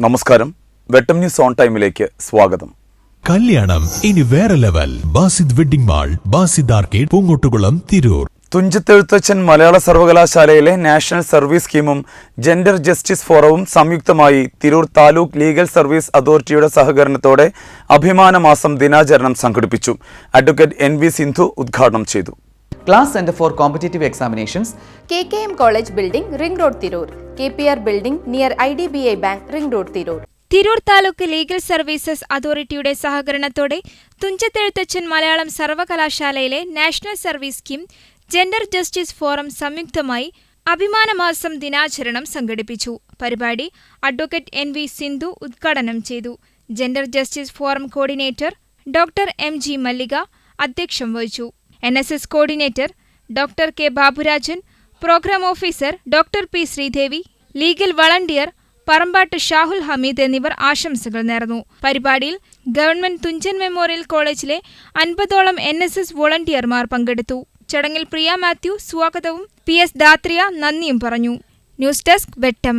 നമസ്കാരം. വെട്ടം news on ടൈമിലേക്ക് സ്വാഗതം. കല്യാണം ഇനി വേറെ level. Basid wedding mall Basid arcade Poonkottukulam Tirur. Thunchathezhuthachan Malayala സർവകലാശാലയിലെ നാഷണൽ സർവീസ് സ്കീമും ജെൻഡർ ജസ്റ്റിസ് ഫോറവും സംയുക്തമായി തിരൂർ താലൂക്ക് ലീഗൽ സർവീസ് അതോറിറ്റിയുടെ സഹകരണത്തോടെ അഭിമാന മാസം ദിനാചരണം സംഘടിപ്പിച്ചു. അഡ്വക്കേറ്റ് എൻ വി സിന്ധു ഉദ്ഘാടനം ചെയ്തു. Class college building ring road Tirur K P R building near I D B I bank ring road Tirur Tirur taluk legal services അതോറിറ്റിയുടെ സഹകരണത്തോടെ തുഞ്ചത്തെഴുത്തച്ഛൻ മലയാളം സർവകലാശാലയിലെ national service scheme gender justice forum സംയുക്തമായി അഭിമാനമാസം ദിനാചരണം സംഘടിപ്പിച്ചു. പരിപാടി അഡ്വക്കേറ്റ് എൻ വി സിന്ധു ഉദ്ഘാടനം ചെയ്തു. Gender justice forum coordinator doctor M G Mallika അധ്യക്ഷം വഹിച്ചു. N S S coordinator doctor K Baburajan programme officer doctor P Sreedevi legal volunteer Parambattu Shahul Hameed എന്നിവർ ആശംസകൾ നേർന്നു. പരിപാടിയിൽ ഗവൺമെന്റ് തുഞ്ചൻ മെമ്മോറിയൽ കോളേജിലെ അൻപതോളം എൻ എസ് എസ് വോളണ്ടിയർമാർ പങ്കെടുത്തു. ചടങ്ങിൽ പ്രിയ മാത്യു സ്വാഗതവും പി എസ് ദാത്രിയ നന്ദിയും പറഞ്ഞു. News desk Vettam.